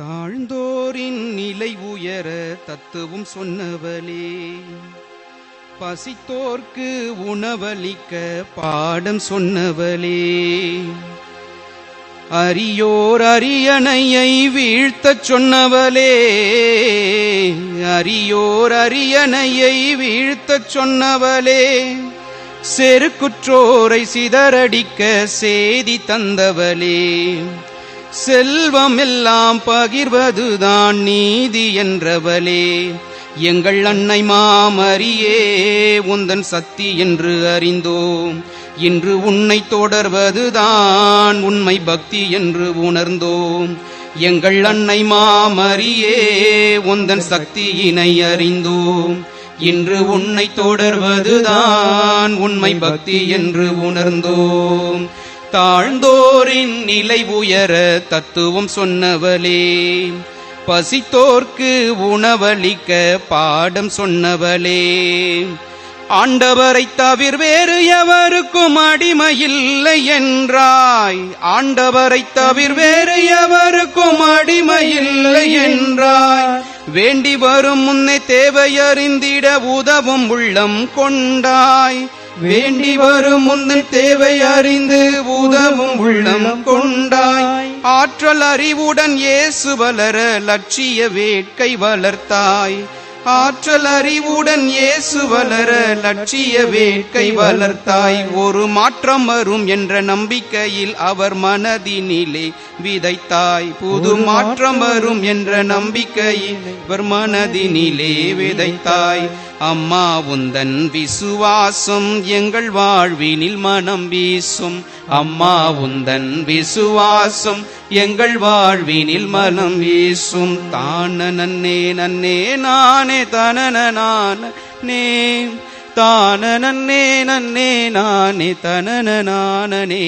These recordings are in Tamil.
தாழ்ந்தோரின் நிலை உயர தத்துவம் சொன்னவளே. பசித்தோர்க்கு உணவளிக்க பாடம் சொன்னவளே. அரியோர் அரியணையை வீழ்த்தச் சொன்னவளே. அரியோர் அரியணையை வீழ்த்தச் சொன்னவளே. செருக்குற்றோரை சிதறடிக்க செய்தி தந்தவளே. செல்வம் எல்லாம் பகிர்வதுதான் நீதி என்றவளே. எங்கள் அன்னை மாமரியே உந்தன் சக்தி என்று அறிந்தோம். இன்று உன்னை தொடர்வதுதான் உண்மை பக்தி என்று உணர்ந்தோம். எங்கள் அன்னை மாமரியே உந்தன் சக்தியினை அறிந்தோம். இன்று உன்னை தொடர்வதுதான் உண்மை பக்தி என்று உணர்ந்தோம். தாழ்ந்தோரின் நிலை உயர தத்துவம் சொன்னவளே. பசித்தோர்க்கு உணவளிக்க பாடம் சொன்னவளே. ஆண்டவரை தவிர வேறு எவருக்கும் அடிமையில்லை என்றாய். ஆண்டவரை தவிர வேறு எவருக்கும் அடிமையில்லை என்றாய். வேண்டி வரும் முன்னே தேவையறிந்திட உதவும் உள்ளம் கொண்டாய். வேண்டி வரும் முன்னன் தேவை அறிந்து உதவும் உள்ளம் கொண்டாய். ஆற்றல் அறிவுடன் இயேசு வளர லட்சிய வேட்கை வளர்த்தாய். ஆற்றல் அறிவுடன் இயேசு வளர லட்சிய வேட்கை வளர்த்தாய். ஒரு மாற்றம் வரும் என்ற நம்பிக்கையில் அவர் மனதினிலே விதைத்தாய். புது மாற்றம் வரும் என்ற நம்பிக்கையில் அவர் மனதினிலே விதைத்தாய். அம்மா உந்தன் விசுவாசம் எங்கள் வாழ்வினில் மனம் வீசும். அம்மா உந்தன் விசுவாசம் எங்கள் வாழ்வினில் மனம் வீசும். தான நன்னே நன்னே நானே தனன நானே தான நன்னே நன்னே நானே தனன நானனே.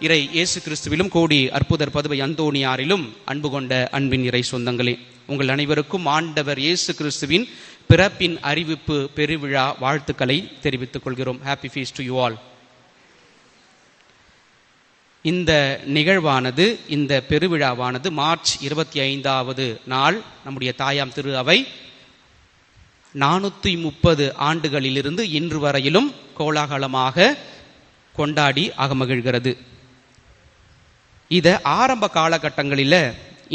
இறை இயேசு கிறிஸ்துவிலும் கோடி அற்புதர் பதுவை அந்தோணியாரிலும் அன்பு கொண்ட அன்பின் இறை சொந்தங்களே உங்கள் அனைவருக்கும் ஆண்டவர் இயேசு கிறிஸ்துவின் பிறப்பின் அறிவிப்பு பெருவிழா வாழ்த்துக்களை தெரிவித்துக் கொள்கிறோம். Happy feast to you all இந்த நிகழ்வானது இந்த பெருவிழாவானது மார்ச் இருபத்தி ஐந்தாவது நாள். நம்முடைய தாயாம் திரு அவை நானூற்றி முப்பது ஆண்டுகளிலிருந்து இன்று வரையிலும் கோலாகலமாக கொண்டாடி அகமகிழ்கிறது. இத ஆரம்ப காலகட்டங்களில்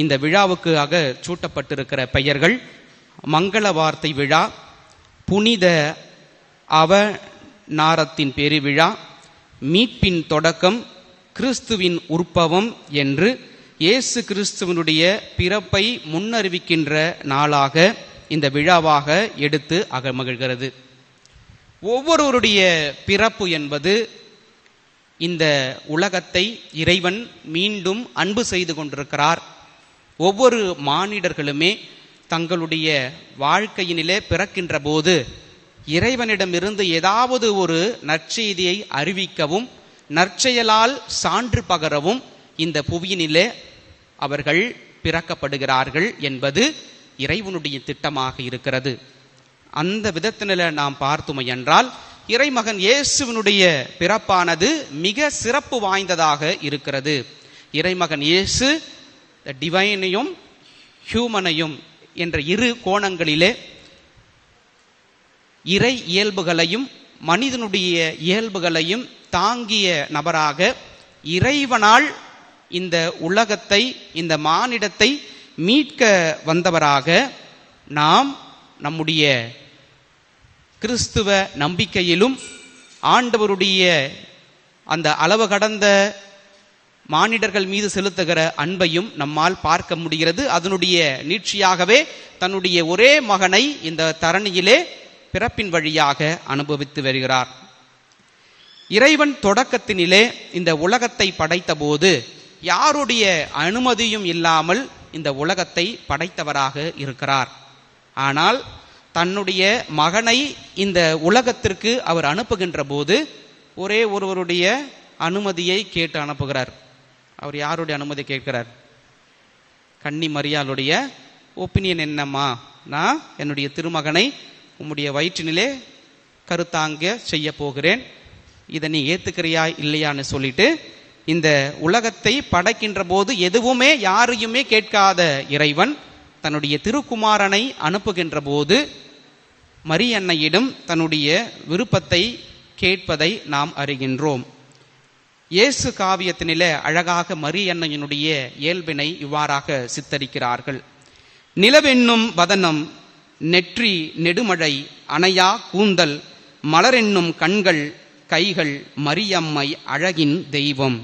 இந்த விழாவுக்கு சூட்டப்பட்டிருக்கிற பெயர்கள் மங்கள வார்த்தை விழா புனித அவநாரத்தின் பெருவிழா மீட்பின் தொடக்கம் கிறிஸ்துவின் உற்பவம் என்று இயேசு கிறிஸ்துவனுடைய பிறப்பை முன்னறிவிக்கின்ற நாளாக இந்த விழாவாக எடுத்து அகமகிழ்கிறது. ஒவ்வொருவருடைய பிறப்பு என்பது இந்த உலகத்தை இறைவன் மீண்டும் அன்பு செய்து கொண்டிருக்கிறார். ஒவ்வொரு மானிடர்களுமே தங்களுடைய வாழ்க்கையினிலே பிறக்கின்ற போது இறைவனிடமிருந்து ஏதாவது ஒரு நற்செய்தியை அறிவிக்கவும் நற்செயலால் சான்று பகரவும் இந்த புவியினிலே அவர்கள் பிறக்கப்படுகிறார்கள் என்பது இறைவனுடைய திட்டமாக இருக்கிறது. அந்த விதத்தினில நாம் பார்த்துமை என்றால் இறைமகன் இயேசுவினுடைய பிறப்பானது மிக சிறப்பு வாய்ந்ததாக இருக்கிறது. இறைமகன் இயேசு டிவைனையும் ஹியூமனையும் என்ற இரு கோணங்களிலே இறை இயல்புகளையும் மனிதனுடைய இயல்புகளையும் தாங்கிய நபராக இறைவனால் இந்த உலகத்தை இந்த மானிடத்தை மீட்க வந்தவராக நாம் நம்முடைய கிறிஸ்துவ நம்பிக்கையிலும் ஆண்டவருடைய அந்த அளவு கடந்த மானிடர்கள் மீது செலுத்துகிற அன்பையும் நம்மால் பார்க்க முடிகிறது. அதனுடைய நீட்சியாகவே தன்னுடைய ஒரே மகனை இந்த தரணியிலே பிறப்பின் வழியாக அனுபவித்து வருகிறார். இறைவன் தொடக்கத்தினிலே இந்த உலகத்தை படைத்தபோது யாருடைய அனுமதியும் இல்லாமல் இந்த உலகத்தை படைத்தவராக இருக்கிறார். ஆனால் தன்னுடைய மகனை இந்த உலகத்திற்கு அவர் அனுப்புகின்ற போது ஒரே ஒருவருடைய அனுமதியை கேட்டு அனுப்புகிறார். அவர் யாருடைய அனுமதி கேட்கிறார்? கன்னி மரியாளுடைய ஒப்பீனியன் என்னம்மா? நான் என்னுடைய திருமகனை உம்முடைய வயிற்றினிலே கருத்தாங்க செய்ய போகிறேன். இதை நீ ஏத்துக்கிறியா இல்லையான்னு சொல்லிட்டு இந்த உலகத்தை படைக்கின்ற போது எதுவுமே யாரையுமே கேட்காத இறைவன் தன்னுடைய திருக்குமாரனை அனுப்புகின்ற போது மரியன்னையிடம் தன்னுடைய விருப்பத்தை கேட்பதை நாம் அறிகின்றோம். இயேசு காவியத்தினிலே அழகாக மரியன்னையினுடைய இயல்பினை இவ்வாறாக சித்தரிக்கிறார்கள். நிலவென்னும் வதனம் நெற்றி நெடுமழை அணையா கூந்தல் மலரென்னும் கண்கள் கைகள் மரியம்மை அழகின் தெய்வம்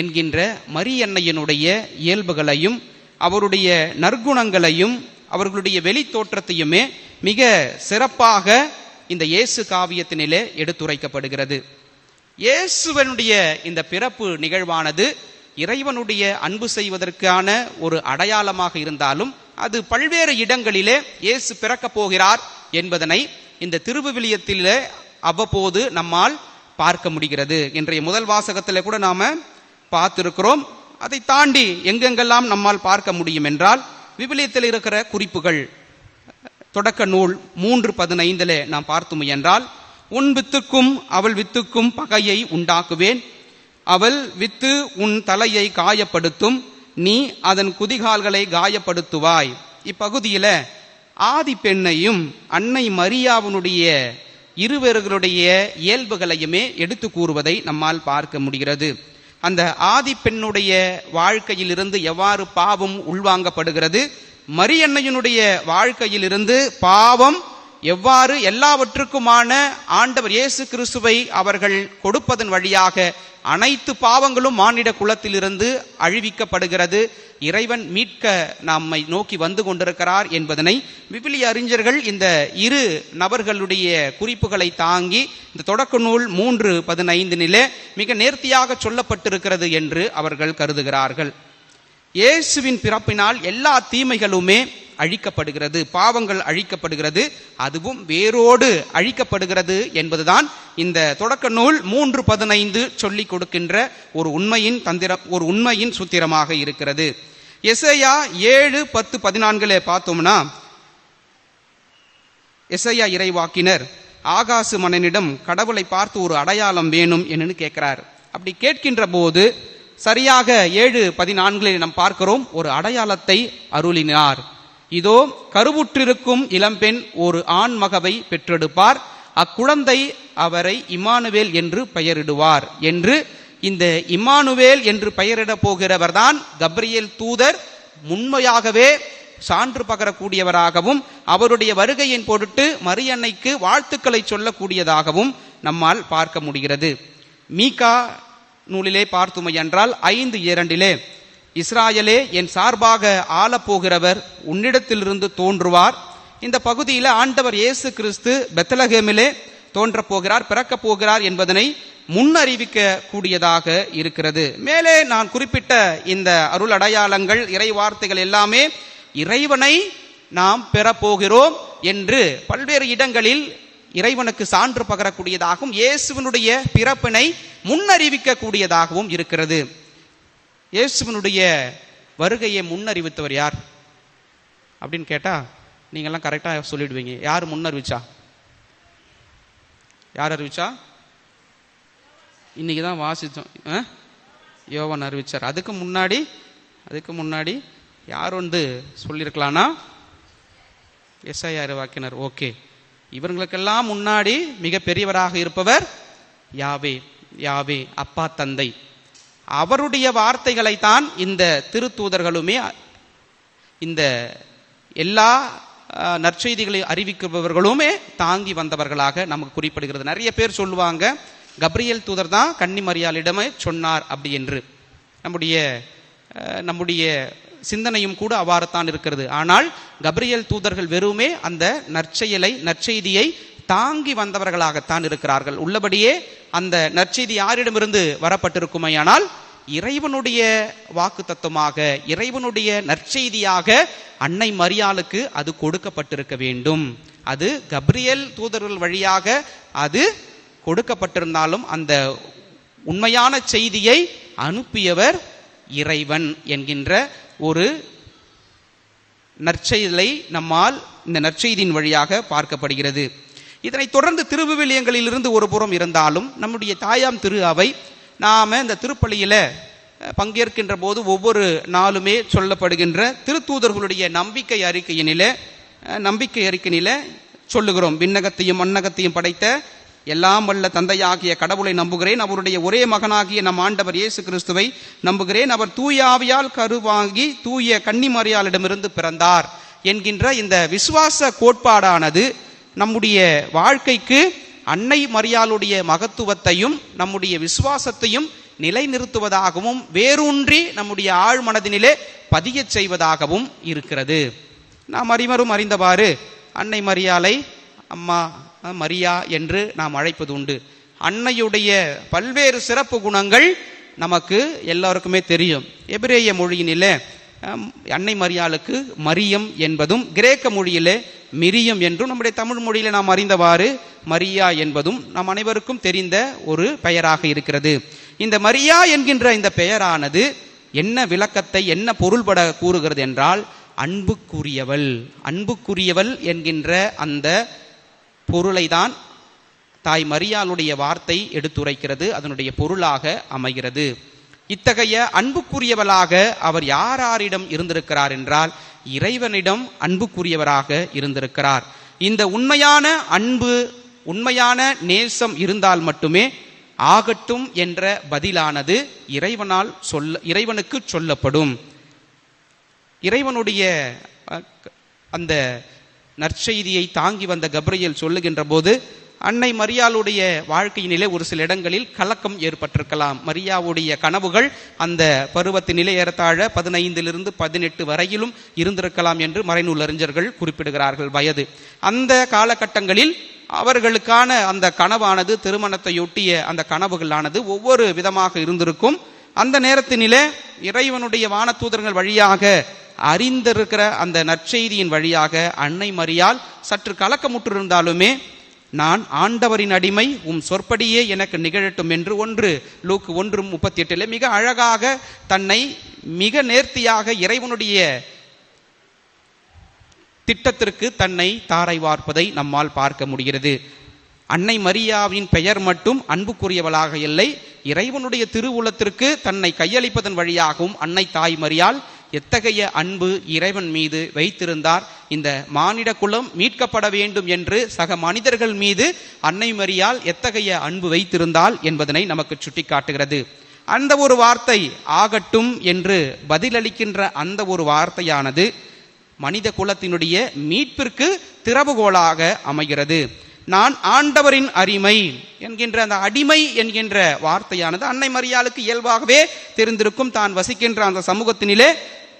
என்கின்ற மரியன்னையினுடைய இயல்புகளையும் அவருடைய நற்குணங்களையும் அவர்களுடைய வெளி தோற்றத்தையுமே மிக சிறப்பாக இந்த இயேசு காவியத்தினிலே எடுத்துரைக்கப்படுகிறது. இயேசுவனுடைய இந்த பிறப்பு நிகழ்வானது இறைவனுடைய அன்பு செய்வதற்கான ஒரு அடையாளமாக இருந்தாலும் அது பல்வேறு இடங்களிலே இயேசு பிறக்கப் போகிறார் என்பதனை இந்த திருவிவிலியத்திலே அவ்வப்போது நம்மால் பார்க்க முடிகிறது. இன்றைய முதல் வாசகத்தில் கூட நாம பார்த்திருக்கிறோம். அதை தாண்டி எங்கெங்கெல்லாம் நம்மால் பார்க்க முடியும் என்றால் விவிலியத்தில் இருக்கிற குறிப்புகள் தொடக்க நூல் மூன்று பதினைந்தில் நாம் பார்த்தோம் என்றால் உன் வித்துக்கும் அவள் வித்துக்கும் பகையை உண்டாக்குவேன். அவள் வித்து உன் தலையை காயப்படுத்தும். நீ அதன் குதிகால்களை காயப்படுத்துவாய். இப்பகுதியில் ஆதி பெண்ணையும் அன்னை மரியாவினுடைய இருவர்களுடைய இயல்புகளையுமே எடுத்து கூறுவதை நம்மால் பார்க்க முடிகிறது. அந்த ஆதி பெண்ணுடைய வாழ்க்கையிலிருந்து எவ்வாறு பாவம் உள்வாங்கப்படுகிறது? மரியன்னையினுடைய வாழ்க்கையிலிருந்து பாவம் எவ்வாறு எல்லாவற்றுக்குமான ஆண்டவர் இயேசு கிறிஸ்துவை அவர்கள் கொடுப்பதன் வழியாக அனைத்து பாவங்களும் மானிட குலத்திலிருந்து அழிவிக்கப்படுகிறது. இறைவன் மீட்க நம்மை நோக்கி வந்து கொண்டிருக்கிறார் என்பதனை விவிலிய அறிஞர்கள் இந்த இரு நபர்களுடைய குறிப்புகளை தாங்கி இந்த தொடக்க நூல் மூன்று நிலை மிக நேர்த்தியாக சொல்லப்பட்டிருக்கிறது என்று அவர்கள் கருதுகிறார்கள். இயேசுவின் பிறப்பினால் எல்லா தீமைகளுமே அழிக்கப்படுகிறது பாவங்கள் அழிக்கப்படுகிறது அதுவும் வேரோடு அழிக்கப்படுகிறது என்பதுதான் இந்த தொடக்க நூல் மூன்று பதினைந்து சொல்லிக் கொடுக்கின்ற ஒரு உண்மையின் தந்திரம் ஒரு உண்மையின் சூத்திரமாக இருக்கிறது. எசையா ஏழு பத்து பதினான்குல பார்த்தோம்னா எசையா இறைவாக்கினர் ஆகாசு மன்னனிடம் கடவுளை பார்த்து ஒரு அடையாளம் வேணும் என்னன்னு கேட்கிறார். அப்படி கேட்கின்ற போது சரியாக ஏழு பதினான்கில் நாம் பார்க்கிறோம் ஒரு அடையாளத்தை அருளினார். இதோ கருவுற்றிருக்கும் இளம்பெண் ஒரு ஆண் மகவை பெற்றெடுப்பார். அக்குழந்தை அவரை இமானுவேல் என்று பெயரிடுவார் என்று இந்த இமானுவேல் என்று பெயரிடப் போகிறவர்தான் கப்ரியேல் தூதர். உண்மையாகவே சான்று பகரக்கூடியவராகவும் அவருடைய வருகையின் பொருட்டு மரியன்னைக்கு வாழ்த்துக்களை சொல்லக்கூடியதாகவும் நம்மால் பார்க்க முடிகிறது. மீகா நூலிலே பார்த்துமை என்றால் ஐந்து இரண்டிலே இஸ்ராயலே என் சார்பாக ஆளப்போகிறவர் உன்னிடத்திலிருந்து தோன்றுவார். இந்த பகுதியில் ஆண்டவர் இயேசு கிறிஸ்து பெத்தலகேமிலே தோன்றப் போகிறார் பிறக்கப் போகிறார் என்பதனை முன்னறிவிக்க கூடியதாக இருக்கிறது. மேலே நான் குறிப்பிட்ட இந்த அருள் அடையாளங்கள் இறை வார்த்தைகள் எல்லாமே இறைவனை நாம் பெறப்போகிறோம் என்று பல்வேறு இடங்களில் இறைவனுக்கு சான்று பகரக்கூடியதாகவும் இயேசுவனுடைய பிறப்பினை முன்னறிவிக்க கூடியதாகவும் இருக்கிறது. இயேசுவனுடைய வருகையை முன்னறிவித்தவர் யார்? அப்படின்னு கேட்டால் நீங்கள்லாம் கரெக்டாக சொல்லிடுவீங்க. யார் முன்னறிவிச்சா? யார் அறிவிச்சா? இன்றைக்கி தான் வாசித்தோம் ஆ? யோவான் அறிவிச்சார். அதுக்கு முன்னாடி அதுக்கு முன்னாடி யார் வந்து சொல்லியிருக்கலானா எஸ்ஐ அறிவாக்கினர். ஓகே. இவர்களுக்கெல்லாம் முன்னாடி மிக பெரியவராக இருப்பவர் யாவே யாவே அப்பா தந்தை. அவருடைய வார்த்தைகளைத்தான் இந்த திருத்தூதர்களுமே இந்த எல்லா நற்செய்திகளை அறிவிக்கிறவர்களுமே தாங்கி வந்தவர்களாக நமக்கு குறிப்பிடுகிறது. நிறைய பேர் சொல்லுவாங்க கப்ரியல் தூதர் தான் கன்னிமரியாளிடமே சொன்னார் அப்படி என்று. நம்முடைய நம்முடைய சிந்தனையும் கூட அவ்வாறுத்தான் இருக்கிறது. ஆனால் கப்ரியல் தூதர்கள் வெறுமே அந்த நற்செயலை நற்செய்தியை தாங்கி வந்தவர்களாகத்தான் இருக்கிறார்கள். உள்ளபடியே அந்த நற்செய்தி யாரிடமிருந்து வரப்பட்டிருக்குமையானால் இறைவனுடைய வாக்கு தத்துவமாக இறைவனுடைய நற்செய்தியாக அன்னை மரியாளுக்கு அது கொடுக்கப்பட்டிருக்க வேண்டும். அது கப்ரியல் தூதர்கள் வழியாக அது கொடுக்கப்பட்டிருந்தாலும் அந்த உண்மையான செய்தியை அனுப்பியவர் இறைவன் என்கின்ற ஒரு நற்செயலை நம்மால் இந்த நற்செய்தியின் வழியாக பார்க்கப்படுகிறது. இதனைத் தொடர்ந்து திருவிவிலியங்களிலிருந்து ஒரு புறம் இருந்தாலும் நம்முடைய தாயாம் திரு அவை நாம் இந்த திருப்பள்ளியில் பங்கேற்கின்ற போது ஒவ்வொரு நாளுமே சொல்லப்படுகின்ற திருத்தூதர்களுடைய நம்பிக்கை அறிக்கையினில நம்பிக்கை அறிக்கையினிலே சொல்லுகிறோம். விண்ணகத்தையும் மண்ணகத்தையும் படைத்த எல்லாம் வல்ல தந்தையாகிய கடவுளை நம்புகிறேன். அவருடைய ஒரே மகனாகிய நம் ஆண்டவர் இயேசு கிறிஸ்துவை நம்புகிறேன். அவர் தூயாவியால் கருவாங்கி தூய கன்னிமரியாளிடமிருந்து பிறந்தார் என்கின்ற இந்த விசுவாச கோட்பாடானது நம்முடைய வாழ்க்கைக்கு அன்னை மரியாளுடைய மகத்துவத்தையும் நம்முடைய விசுவாசத்தையும் நிலைநிறுத்துவதாகவும் வேரூன்றி நம்முடைய ஆழ் மனதினிலே பதியச் செய்வதாகவும் இருக்கிறது. நாம் அறிவரும் அறிந்தவாறு அன்னை மரியாலை அம்மா மரியா என்று நாம் அழைப்பது உண்டு. அன்னையுடைய பல்வேறு சிறப்பு குணங்கள் நமக்கு எல்லாருக்குமே தெரியும். எபிரேய மொழியினிலே அன்னை மரியாளுக்கு மரியம் என்பதும் கிரேக்க மொழியிலே மிரியம் என்றும் நம்முடைய தமிழ் மொழியில் நாம் அறிந்தவாறு மரியா என்பதும் நம் அனைவருக்கும் தெரிந்த ஒரு பெயராக இருக்கிறது. இந்த மரியா என்கின்ற இந்த பெயரானது என்ன விளக்கத்தை என்ன பொருள்பட கூறுகிறது என்றால் அன்புக்குரியவள் அன்புக்குரியவள் என்கின்ற அந்த பொருளை தான் தாய் மரியாளுடைய வார்த்தை எடுத்துரைக்கிறது அதனுடைய பொருளாக அமைகிறது. இத்தகைய அன்புக்குரியவளாக அவர் யாராரிடம் இருந்திருக்கிறார் என்றால் இறைவனிடம் அன்புக்குரியவராக இருந்திருக்கிறார். இந்த உண்மையான அன்பு உண்மையான நேசம் இருந்தால் மட்டுமே ஆகட்டும் என்ற பதிலானது இறைவனால் சொல்ல இறைவனுக்கு சொல்லப்படும். இறைவனுடைய அந்த நற்செய்தியை தாங்கி வந்த கப்ரியேல் சொல்லுகின்ற போது அன்னை மரியாளுடைய வாழ்க்கையினிலே ஒரு சில இடங்களில் கலக்கம் ஏற்பட்டிருக்கலாம். மரியாவுடைய கனவுகள் அந்த பருவத்தினிலே ஏறத்தாழ பதினைந்திலிருந்து பதினெட்டு வரையிலும் இருந்திருக்கலாம் என்று மறைநூல் அறிஞர்கள் குறிப்பிடுகிறார்கள். வயது. அந்த காலகட்டங்களில் அவர்களுக்கான அந்த கனவானது திருமணத்தையொட்டிய அந்த கனவுகளானது ஒவ்வொரு விதமாக இருந்திருக்கும். அந்த நேரத்தினிலே இறைவனுடைய வானத்தூதர்கள் வழியாக அறிந்திருக்கிற அந்த நற்செய்தியின் வழியாக அன்னை மரியால் சற்று கலக்கமுற்றிருந்தாலுமே நான் ஆண்டவரின் அடிமை உம் சொற்படியே எனக்கு நிகழட்டும் என்று ஒன்று லூக்கு ஒன்று முப்பத்தி எட்டில் மிக அழகாக தன்னை மிக நேர்த்தியாக இறைவனுடைய திட்டத்திற்கு தன்னை தாரை வார்ப்பதை நம்மால் பார்க்க முடிகிறது. அன்னை மரியாவின் பெயர் மட்டும் அன்புக்குரியவளாக இல்லை இறைவனுடைய திருவுளத்திற்கு தன்னை கையளிப்பதன் வழியாகவும் அன்னை தாய் மரியால் எத்தகைய அன்பு இறைவன் மீது வைத்திருந்தார்? இந்த மானிட குலம் மீட்கப்பட வேண்டும் என்று சக மனிதர்கள் மீது அன்னை மரியால் எத்தகைய அன்பு வைத்திருந்தால் என்பதனை நமக்கு சுட்டிக்காட்டுகிறது. அந்த ஒரு வார்த்தை ஆகட்டும் என்று பதிலளிக்கின்ற அந்த ஒரு வார்த்தையானது மனித குலத்தினுடைய மீட்பிற்கு திறவுகோலாக அமைகிறது. நான் ஆண்டவரின் அடிமை என்கின்ற அந்த அடிமை என்கின்ற வார்த்தையானது அன்னை மரியாளுக்கு இயல்பாகவே தெரிந்திருக்கும். தான் வசிக்கின்ற அந்த சமூகத்தினிலே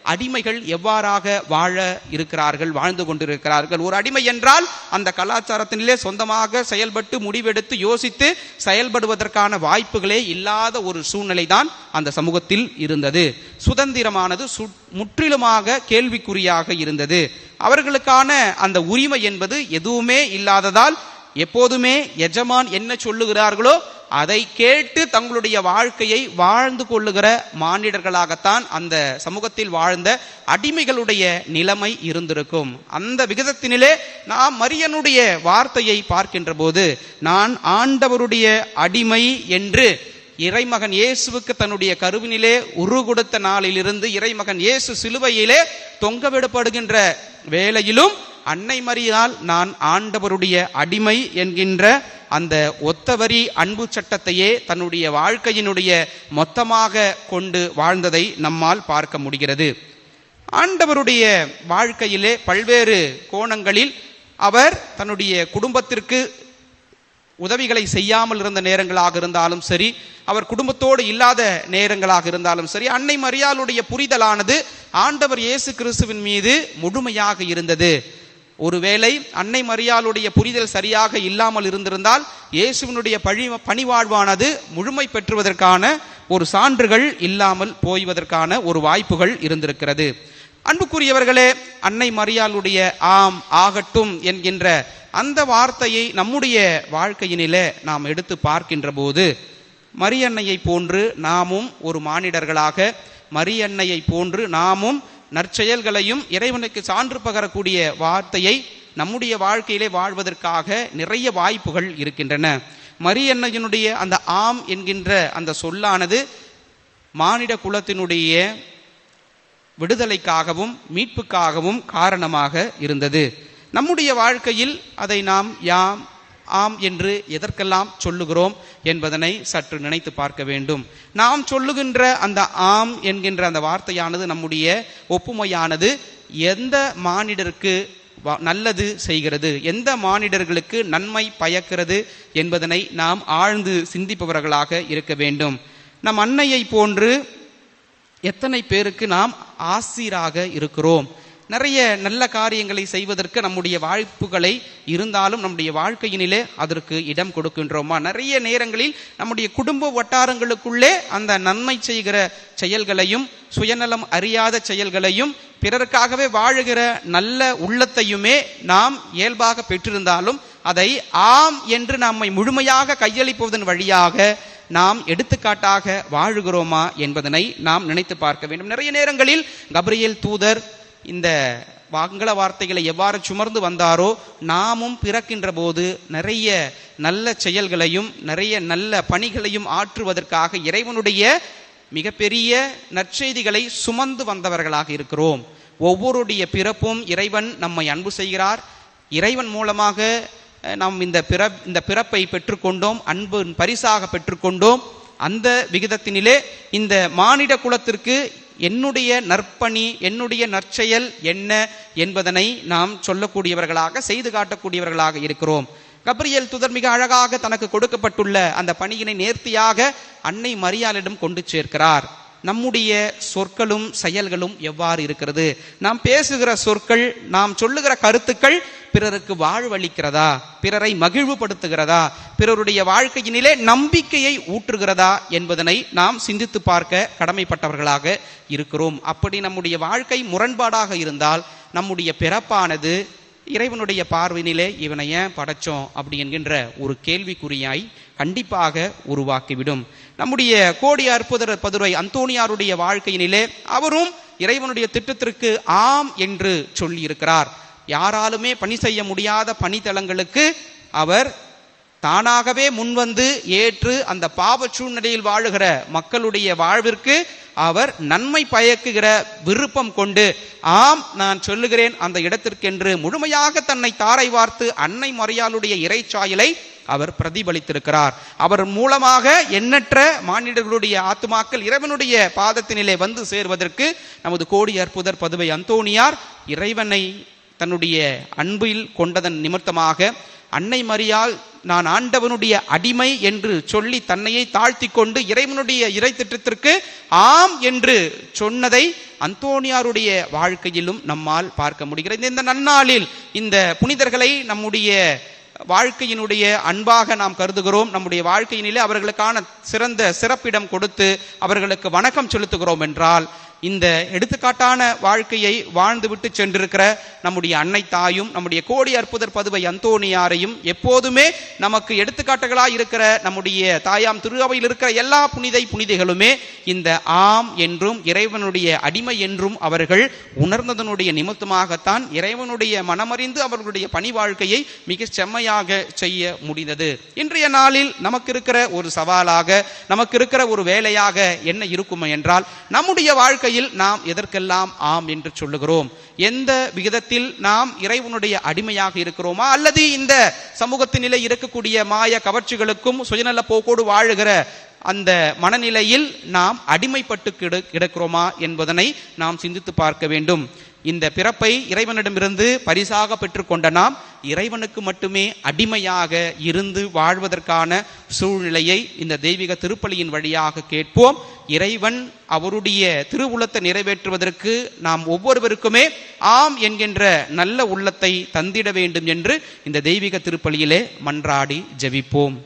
அடிமைகள் எவ்வாறாக வாழ இருக்கிறார்கள் வாழ்ந்து கொண்டிருக்கிறார்கள்? ஒரு அடிமை என்றால் அந்த கலாச்சாரத்தினிலே சொந்தமாக செயல்பட்டு முடிவெடுத்து யோசித்து செயல்படுவதற்கான வாய்ப்புகளே இல்லாத ஒரு சூழ்நிலை தான் அந்த சமூகத்தில் இருந்தது. சுதந்திரமானது சு- முற்றிலுமாக கேள்விக்குறியாக இருந்தது. அவர்களுக்கான அந்த உரிமை என்பது எதுவுமே இல்லாததால் எப்போதுமே எஜமான் என்ன சொல்லுகிறார்களோ அதை கேட்டு தங்களுடைய வாழ்க்கையை வாழ்ந்து கொள்ளுகிற மானிடர்களாகத்தான் அந்த சமூகத்தில் வாழ்ந்த அடிமைகளுடைய நிலைமை இருந்திருக்கும். அந்த விகிதத்தினிலே நாம் மரியனுடைய வார்த்தையை பார்க்கின்ற போது நான் ஆண்டவருடைய அடிமை என்று இறைமகன் இயேசுவுக்கு தன்னுடைய கருவினிலே உரு கொடுத்த நாளிலிருந்து இறைமகன் இயேசு சிலுவையிலே தொங்கவிடப்படுகின்ற வேளையிலும் அன்னை மரியால் நான் ஆண்டவருடைய அடிமை என்கின்ற அந்த ஒத்தவரி அன்பு சட்டத்தையே தன்னுடைய வாழ்க்கையினுடைய மொத்தமாக கொண்டு வாழ்ந்ததை நம்மால் பார்க்க முடிகிறது. ஆண்டவருடைய வாழ்க்கையிலே பல்வேறு கோணங்களில் அவர் தன்னுடைய குடும்பத்திற்கு உதவிகளை செய்யாமல் இருந்த நேரங்களாக இருந்தாலும் சரி அவர் குடும்பத்தோடு இல்லாத நேரங்களாக இருந்தாலும் சரி அன்னை மரியாளுடைய புரிதலானது ஆண்டவர் இயேசு கிறிஸ்துவின் மீது முழுமையாக இருந்தது. ஒருவேளை அன்னை மரியாளுடைய புரிதல் சரியாக இல்லாமல் இருந்திருந்தால் இயேசுவினுடைய பழி பணிவாழ்வானது முழுமை பெற்றுவதற்கான ஒரு சான்றுகள் இல்லாமல் போய்வதற்கான ஒரு வாய்ப்புகள் இருந்திருக்கிறது. அன்புக்குரியவர்களே அன்னை மரியாளுடைய ஆம் ஆகட்டும் என்கின்ற அந்த வார்த்தையை நம்முடைய வாழ்க்கையினிலே நாம் எடுத்து பார்க்கின்ற போது மரியன்னையை போன்று நாமும் ஒரு மானிடர்களாக மரியன்னையை போன்று நாமும் நற்செயல்களையும் இறைவனுக்கு சான்று பகரக்கூடிய வார்த்தையை நம்முடைய வாழ்க்கையிலே வாழ்வதற்காக நிறைய வாய்ப்புகள் இருக்கின்றன. மரியன்னையினுடைய அந்த ஆம் என்கின்ற அந்த சொல்லானது மானிட குலத்தினுடைய விடுதலைக்காகவும் மீட்புக்காகவும் காரணமாக இருந்தது. நம்முடைய வாழ்க்கையில் அதை நாம் யாம் ஆம் என்று எதற்கெல்லாம் சொல்லுகிறோம் என்பதனை சற்று நினைத்து பார்க்க வேண்டும். நாம் சொல்லுகின்ற அந்த ஆம் என்கின்ற அந்த வார்த்தையானது நம்முடைய ஒப்புமையானது எந்த மானிடருக்கு வ- நல்லது செய்கிறது? எந்த மானிடர்களுக்கு நன்மை பயக்கிறது என்பதனை நாம் ஆழ்ந்து சிந்திப்பவர்களாக இருக்க வேண்டும். நம் அன்னையை போன்று எத்தனை பேருக்கு நாம் ஆசிராக இருக்கிறோம்? நிறைய நல்ல காரியங்களை செய்வதற்கு நம்முடைய வாய்ப்புகளை இருந்தாலும் நம்முடைய வாழ்க்கையினிலே அதற்கு இடம் கொடுக்கின்றோமா? நிறைய நேரங்களில் நம்முடைய குடும்ப வட்டாரங்களுக்குள்ளே அந்த நன்மை செய்கிற செயல்களையும் சுயநலம் அறியாத செயல்களையும் பிறருக்காகவே வாழுகிற நல்ல உள்ளத்தையுமே நாம் இயல்பாக பெற்றிருந்தாலும் அதை ஆம் என்று நம்மை முழுமையாக கையளிப்பதன் வழியாக நாம் எடுத்துக்காட்டாக வாழுகிறோமா என்பதனை நாம் நினைத்து பார்க்க வேண்டும். நிறைய நேரங்களில் கபிரியல் தூதர் இந்த மங்கள வார்த்தைகளை எவ்வாறு சுமர்ந்து வந்தாரோ நாமும் பிறக்கின்ற போது நிறைய நல்ல செயல்களையும் நிறைய நல்ல பணிகளையும் ஆற்றுவதற்காக இறைவனுடைய மிகப்பெரிய நற்செய்திகளை சுமந்து வந்தவர்களாக இருக்கிறோம். ஒவ்வொருடைய பிறப்பும் இறைவன் நம்மை அன்பு செய்கிறார். இறைவன் மூலமாக நாம் இந்த பிற இந்த பிறப்பை பெற்றுக்கொண்டோம் அன்பு பரிசாக பெற்றுக்கொண்டோம். அந்த விகிதத்தினிலே இந்த மானிட குலத்திற்கு என்னுடைய நற்பணி என்னுடைய நற்செயல் என்ன என்பதனை நாம் சொல்லக்கூடியவர்களாக செய்து காட்டக்கூடியவர்களாக இருக்கிறோம். கப்ரியேல் துதர் மிக அழகாக தனக்கு கொடுக்கப்பட்டுள்ள அந்த பணியினை நேர்த்தியாக அன்னை மரியாளிடம் கொண்டு சேர்க்கிறார். நம்முடைய சொற்களும் செயல்களும் எவ்வாறு இருக்கிறது? நாம் பேசுகிற சொற்கள் நாம் சொல்லுகிற கருத்துக்கள் பிறருக்கு வாழ்வளிக்கிறதா? பிறரை மகிழ்வுபடுத்துகிறதா? பிறருடைய வாழ்க்கையினிலே நம்பிக்கையை ஊற்றுகிறதா என்பதனை நாம் சிந்தித்து பார்க்க கடமைப்பட்டவர்களாக இருக்கிறோம். அப்படி நம்முடைய வாழ்க்கை முரண்பாடாக இருந்தால் நம்முடைய பிறப்பானது இறைவனுடைய பார்வையினிலே இவனை ஏன் படைச்சோம்? அப்படி என்கின்ற ஒரு கேள்விக்குறியாய் கண்டிப்பாக உருவாக்கிவிடும். நம்முடைய கோடி அற்புதர் பதுரை அந்தோனியாருடைய வாழ்க்கையினிலே அவரும் இறைவனுடைய திட்டத்திற்கு ஆம் என்று சொல்லி இருக்கிறார் யாராலுமே பணி செய்ய முடியாத பணித்தளங்களுக்கு அவர் தானாகவே முன்வந்து ஏற்று அந்த பாவ சூழ்நிலையில் வாழுகிற மக்களுடைய வாழ்விற்கு அவர் நன்மை பயக்குகிற விருப்பம் கொண்டு ஆம் நான் சொல்லுகிறேன் அந்த இடத்திற்கென்று முழுமையாக தன்னை தாரை வார்த்து அன்னை மறையாளுடைய இறைச்சாயலை அவர் பிரதிபலித்திருக்கிறார். அவர் மூலமாக எண்ணற்ற மானிடர்களுடைய ஆத்துமாக்கள் இறைவனுடைய பாதத்தினிலே வந்து சேர்வதற்கு நமது கோடி அற்புதர் பதுவை அந்தோணியார் இறைவனை தன்னுடைய அன்பில் கொண்டதன் நிமித்தமாக அன்னை மரியால் நான் ஆண்டவனுடைய அடிமை என்று சொல்லி தன்னையை தாழ்த்தி கொண்டு இறைவனுடைய இறை திட்டத்திற்கு ஆம் என்று சொன்னதை அந்தோனியாருடைய வாழ்க்கையிலும் நம்மால் பார்க்க முடிகிறது. இந்த நன்னாளில் இந்த புனிதர்களை நம்முடைய வாழ்க்கையினுடைய அன்பாக நாம் கருதுகிறோம். நம்முடைய வாழ்க்கையினிலே அவர்களுக்கான சிறந்த சிறப்பிடம் கொடுத்து அவர்களுக்கு வணக்கம் செலுத்துகிறோம் என்றால் இந்த எடுத்துக்காட்டான வாழ்க்கையை வாழ்ந்துவிட்டு சென்றிருக்கிற நம்முடைய அன்னை தாயும் நம்முடைய கோடி அற்புதர் பதுவை அந்தோணியாரையும் எப்போதுமே நமக்கு எடுத்துக்காட்டுகளாக இருக்கிற நம்முடைய தாயாம் திருவாவையில் இருக்கிற எல்லா புனிதை புனிதைகளுமே இந்த ஆம் என்றும் இறைவனுடைய அடிமை என்றும் அவர்கள் உணர்ந்ததனுடைய நிமித்தமாகத்தான் இறைவனுடைய மனமறிந்து அவர்களுடைய பணி வாழ்க்கையை மிக செம்மையாக செய்ய முடிந்தது. இன்றைய நாளில் நமக்கு இருக்கிற ஒரு சவாலாக நமக்கு இருக்கிற ஒரு வேலையாக என்ன இருக்கும் என்றால் நம்முடைய வாழ்க்கை வாழ்க்கையில் நாம் எதற்கெல்லாம் ஆம் என்று சொல்லுகிறோம்? எந்த விகிதத்தில் நாம் இறைவனுடைய அடிமையாக இருக்கிறோமா? அல்லது இந்த சமூகத்தினிலே இருக்கக்கூடிய மாய கவர்ச்சிகளுக்கும் சுயநல போக்கோடு வாழுகிற அந்த மனநிலையில் நாம் அடிமைப்பட்டு கிட கிடக்கிறோமா என்பதனை நாம் சிந்தித்து பார்க்க வேண்டும். இந்த பிறப்பை இறைவனிடமிருந்து பரிசாக பெற்றுக்கொண்ட நாம் இறைவனுக்கு மட்டுமே அடிமையாக இருந்து வாழ்வதற்கான சூழ்நிலையை இந்த தெய்வீக திருப்பலியின் வழியாக கேட்போம். இறைவன் அவருடைய திருவுள்ளத்தை நிறைவேற்றுவதற்கு நாம் ஒவ்வொருவருக்குமே ஆம் என்கின்ற நல்ல உள்ளத்தை தந்திட வேண்டும் என்று இந்த தெய்வீக திருப்பலியிலே மன்றாடி ஜெபிப்போம்.